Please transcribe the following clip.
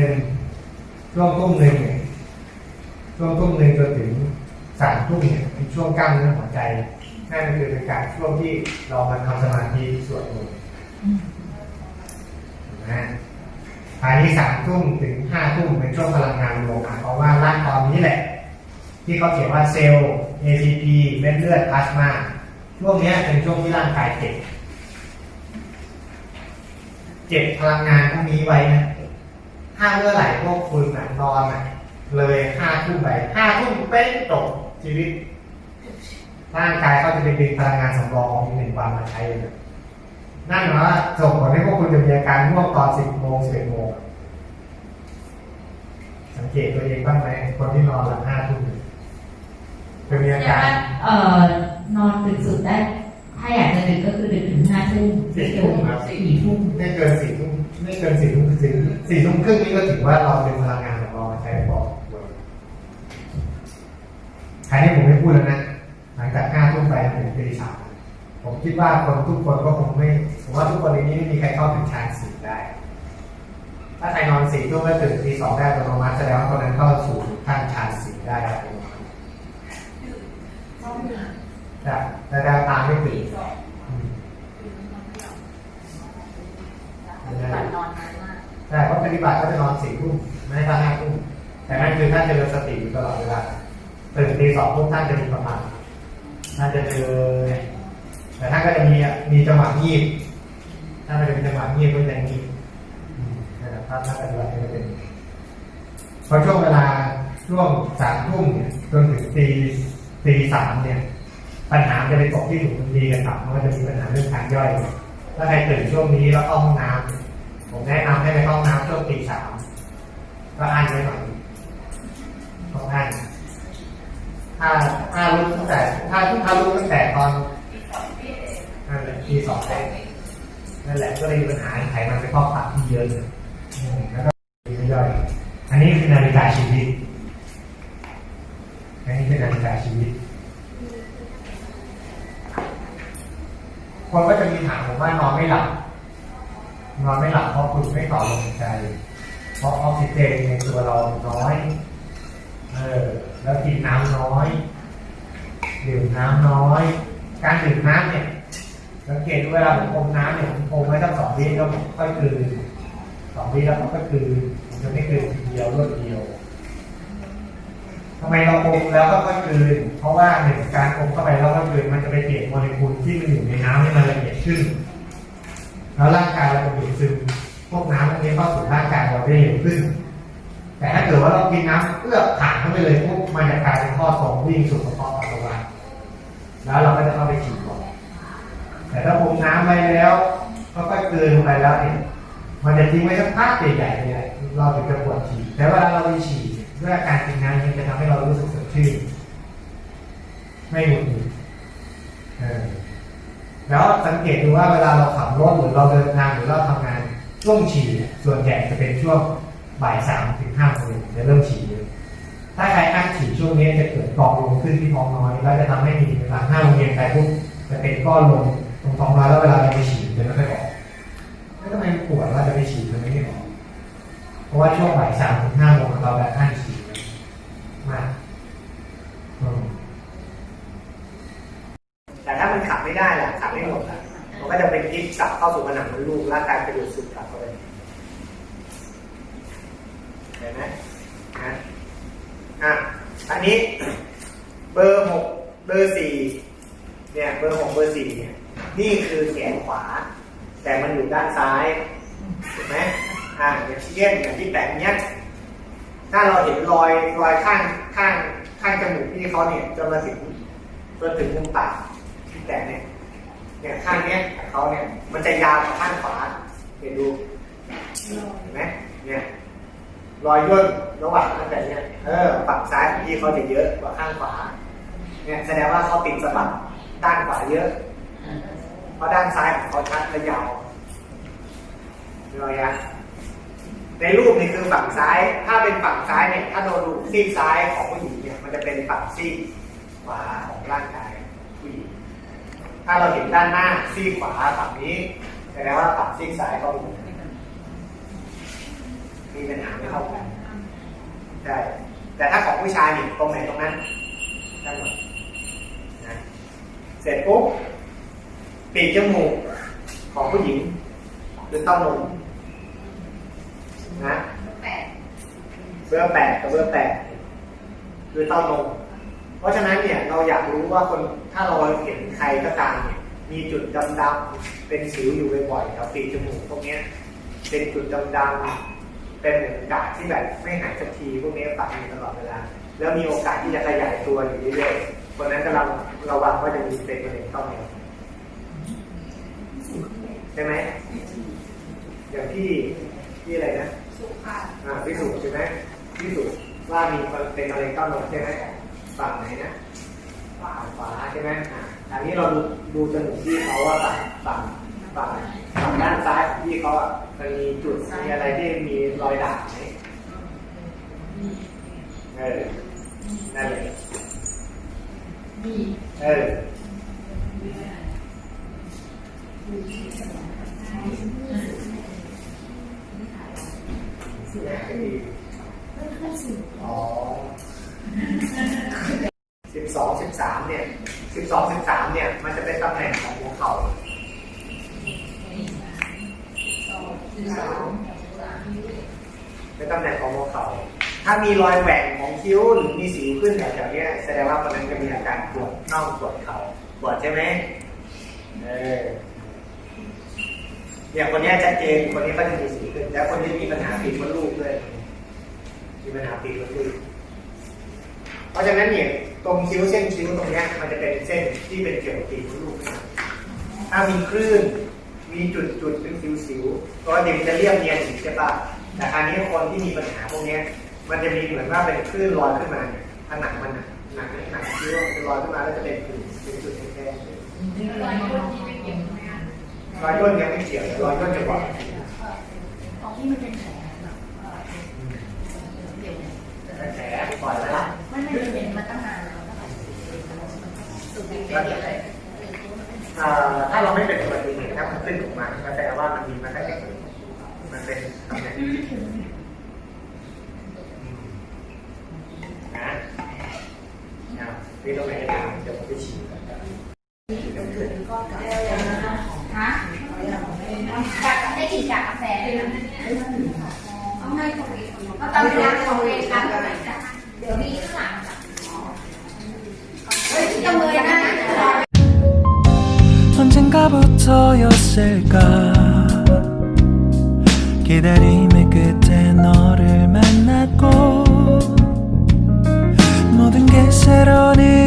หนึ่งช่วงทุ่มหนึ่งเนี่ยช่วงทุ่มหนึ่งจนถึงสามทุ่มเนี่ยเป็นช่วงกล้ามเนื้อหัวใจนั่นคือเป็นการช่วงที่เรามาทำสมาธิสวดมนต์นะภายในสามทุ่มถึงห้าทุ่มเป็นช่วงพลังงานรวมเพราะว่าร่างตอนนี้แหละ ที่เขาเขียนว่าเซลล์ ATP เม็ดเลือดพลาสมาช่วงนี้เป็นช่วงที่ร่างกายเก็บเก็บพลังงานพวกนี้ไว้นะ ถ้าเมื่อไหร่พวกคุณน่ะนอนน่ะ เลยห้าทุ่มไปห้าทุ่มเป๊ะจบชีวิต ร่างกายเขาจะไปดึงพลังงานสำรองของอีกหนึ่งวันมาใช้เลยนั่นหมายว่าส่งผลให้พวกคุณจะมีอาการง่วงตอนสิบโมงสิบเอ็ดโมงสังเกตตัวเองบ้างไหมคนที่นอนหลังห้าทุ่มจะมีอาการเอ่อนอนดึกสุดได้ ถ้าอยากจะดึกก็คือดึกถึงห้าทุ่มสี่ทุ่มครับสี่ทุ่มไม่เกินสี่ทุ่มไม่เกินสี่ทุ่มสี่ สี่ทุ่มครึ่งนี่ก็ถือว่าเราดึงพลังงานสำรองมาใช้พอใครให้ผมไม่พูดแล้วนะ หลังจากห้าทุ่มไปถึงตีสามผมคิดว่าคนทุกคนก็คงไม่ผมว่าทุกคนในนี้ไม่มีใครเข้าถึงฌานสี่ได้ ถ้าใครนอนสี่ทุ่มแล้วตื่นตีสองได้อัตโนมัติแสดงว่าคนนั้นเข้าสู่ขั้นฌานสี่ได้อัตโนมัติแต่แต่ดาวตามไม่ตื่นอืม ปันนอนนานมาก ใช่เพราะปฏิบัติก็จะนอนสี่ทุ่มไม่ให้ท่านห้าทุ่มแต่นั่นคือท่านเจริญสติอยู่ตลอดเวลาตื่นตีสองทุ่มท่านจะมีประมาณท่านจะเจอแต่ท่านก็จะมีมีจังหวะงีบท่านก็จะมีจังหวะงีบก็จะงีบนะครับท่านท่านปฏิบัติก็จะเป็นพอช่วงเวลาช่วงสามทุ่มเนี่ยจนถึงตีตีสามเนี่ย ปัญหาจะไปตกที่ถุงดีกันครับมันก็จะมีปัญหาเรื่องการย่อยถ้าใครตื่นช่วงนี้แล้วเข้าห้องน้ำ ผมแนะนำให้ไปเข้าห้องน้ำช่วงตีสามก็อั้นไว้หน่อยต้องอั้นถ้าถ้าลุกตั้งแต่ ถ้าถ้าลุกตั้งแต่ตอนนั่นแหละตีสองนั่นแหละก็เลยมีปัญหาไขมันไปพอกตับที่เยอะเลยแล้วก็ไม่ย่อยอันนี้คือนาฬิกาชีวิตอันนี้คือนาฬิกาชีวิตคนก็จะมีถามผมว่านอนไม่หลับ นอนไม่หลับเพราะคุณไม่ต่อลมหายใจ เพราะออกซิเจนในตัวเราน้อย เออ แล้วกินน้ำน้อย ดื่มน้ำน้อย การดื่มน้ำเนี่ยสังเกตเวลาผมอมน้ำเนี่ยผมอมไว้ตั้งสองวิแล้วผมค่อยกลืนสองวิแล้วผมก็กลืนผมจะไม่กลืนทีเดียวรวดเดียวทำไมเราอมแล้วก็ค่อยกลืน เพราะว่าหนึ่งการอมเข้าไปแล้วก็กลืนมันจะไปเปลี่ยนโมเลกุลที่มันอยู่ในน้ำให้มันละเอียดขึ้น แล้วร่างกายเรา วกน้ำพวกนี้เข้าสู่ร่างกายเราได้เร็วขึ้น แต่ถ้าเกิดว่าเรากินน้ำเอื้อกผ่านเข้าไปเลยพวกมันจะกลายเป็นข้อตรงวิ่งสู่กระเพาะปัสสาวะแล้วเราก็จะเข้าไปฉี่ก่อนแต่ถ้าผมน้ำไปแล้วก็ค่อยๆกลืนไปแล้วเนี่ยมันจะทิ้งไว้สักพักใหญ่ๆเลยเราถึงจะปวดฉี่แต่เวลาเราไปฉี่ด้วยอาการกินน้ำมันจะทำให้เรารู้สึกสดชื่นไม่หงุดหงิดแล้วสังเกตดูว่าเวลาเราขับรถหรือเราเดินทางหรือเราทำงาน ช่วงฉี่ส่วนใหญ่จะเป็นช่วงบ่ายสามถึงห้าโมงจะเริ่มฉี่เลยถ้าใครอั้นฉี่ช่วงนี้จะเกิดกองลมขึ้นที่ท้องน้อย แล้วจะทำให้มีเวลาห้าโมงเย็นไปปุ๊บจะเป็นก้อนลมตรงท้องน้อยแล้วเวลาเราไปฉี่จะไม่ค่อยออกแล้วทำไมปวดว่าจะไปฉี่มันไม่ออกเพราะว่าช่วงบ่ายสามถึงห้าโมงเราแบบอั้นฉี่มากแต่ถ้ามันขับไม่ได้ล่ะขับไม่หมดล่ะมันก็จะเป็นพิษกลับเข้าสู่ผนังมดลูกร่างกายไปดูดซึมกลับเข้าไปเห็นไหมนะอะอันนี้เบอร์หกเบอร์สี่เนี่ยเบอร์หกเบอร์สี่เนี่ยนี่คือแขนขวา แต่มันอยู่ด้านซ้ายถูกไหมอ่าอย่างเช่นอย่างที่แปะเนี้ยถ้าเราเห็นรอยรอยข้างข้างข้างจมูกพี่เขาเนี่ยจนมาถึงจนถึงมุมปากที่แตกเนี่ยเนี่ยข้างเนี้ยเขาเนี่ยมันจะยาวกว่าข้างขวาเห็นดูเห็นไหมเนี่ย รอยย่นระหว่างตั้งแต่เนี่ยเออฝั่งซ้ายของพี่เขาจะเยอะกว่าข้างขวาเนี่ยแสดงว่าเขาติดสะบักด้านขวาเยอะ เพราะด้านซ้ายของเขาชัดและยาวรอยยะในรูปนี่คือฝั่งซ้าย ถ้าเป็นฝั่งซ้ายเนี่ย ถ้าเราดูซีกซ้ายของผู้หญิงเนี่ย มันจะเป็นฝั่งซีกขวาของร่างกายผู้หญิง ถ้าเราเห็นด้านหน้าซีกขวาฝั่งนี้แสดงว่าฝั่งซีกซ้ายเขาอยู่ เท่ากันใช่แต่ถ้าของผู้ชายนี่ตรงไหนตรงนั้นได้หมดนะเสร็จปุ๊บปีกจมูกของผู้หญิงคือเต้านมนะแปดเบอร์แปดกับเบอร์แปดคือเต้านมเพราะฉะนั้นเนี่ยเราอยากรู้ว่าคนถ้าเราเห็นใครก็ตามเนี่ยมีจุดดำๆเป็นสิวอยู่บ่อยๆแถวปีกจมูกพวกเนี้ยเป็นจุดดำๆ เป็นเหมือนกาดที่แบบไม่หายสักทีพวกนี้ฝังอยู่ตลอดเวลา แล้วมีโอกาสที่จะขยายตัวอยู่เรื่อยๆคนนั้นก็เราระวังว่าจะมีเป็นมะเร็งเต้านมใช่ไหมอย่างที่ที่อะไรนะสุภาพอ่าพิสูจน์ใช่ไหมพิสูจน์ว่ามีเป็นมะเร็งเต้านมใช่ไหมฝั่งไหนนะฝั่งขวาใช่ไหมอ่าอันนี้เราดูดูจมูกที่เขาว่าฝั่งฝั่งฝั่งฝั่งด้านซ้ายของพี่เขาอะ มันมีจุดมีอะไรที่มีรอยด่างไหมเออนั่นเลยมีเอออ๋อสิบสองสิบสามเนี่ยสิบสองสิบสามเนี่ย มันจะเป็นตำแหน่งของหัวเข่า เป็นตำแหน่งของหัวเข่าถ้ามีรอยแหว่งของคิ้วหรือมีสิวขึ้นแถวๆนี้แสดงว่าคนนั้นจะมีอาการปวดน่องปวดเข่าปวดใช่ไหมเออเนี่ยคนนี้ยชัดเจนคนนี้ก็จะมีสิวขึ้น แล้วคนนี้มีปัญหาปีกมดลูกด้วยมีปัญหาปีกมดลูกเพราะฉะนั้นเนี่ยตรงคิ้วเส้นคิ้วตรงนี้มันจะเป็นเส้นที่เป็นเกี่ยวกับปีกมดลูกถ้ามีคลื่น มีจุดจุดๆเป็นสิวสิวๆตัวเด็กจะเรียบเนียนอยู่ใช่ปะแต่คราวนี้คนที่มีปัญหาพวกนี้มันจะมีเหมือนว่าเป็นคลื่นลอยขึ้นมาเนี่ยผนังมันน่ะหนังหนังคิ้วมันลอยขึ้นมาแล้วจะเป็นจุดเป็นจุดแดงๆรอยก้นที่ไม่เกี่ยวไหมรอยย่นยังไม่เกี่ยวรอยย่นจะบ่อยของที่มันเป็นแผลแบบเอ่อเกี่ยวเนี่ยแผลปล่อยแล้วล่ะมันไม่ได้เป็นมาตั้งนานแล้วถ้าเราไม่เป็นอุบัติ ขึ้นออกมาก็แปลว่ามันมีมาตั้งแต่เกิดมันเป็นตำแหน่งนะนี่ตรงไหนจะถามเดี๋ยวผมไปฉีดก่อนฮะได้กินจากกาแฟเลยนะต้องให้คนนี้ก็ตอนเวลาของเวลาเดี๋ยวมีข้างหลังเฮ้ยจะมือนะ 언젠가부터였을까? 기다림의 끝에 너를 만났고 모든 게 새로 느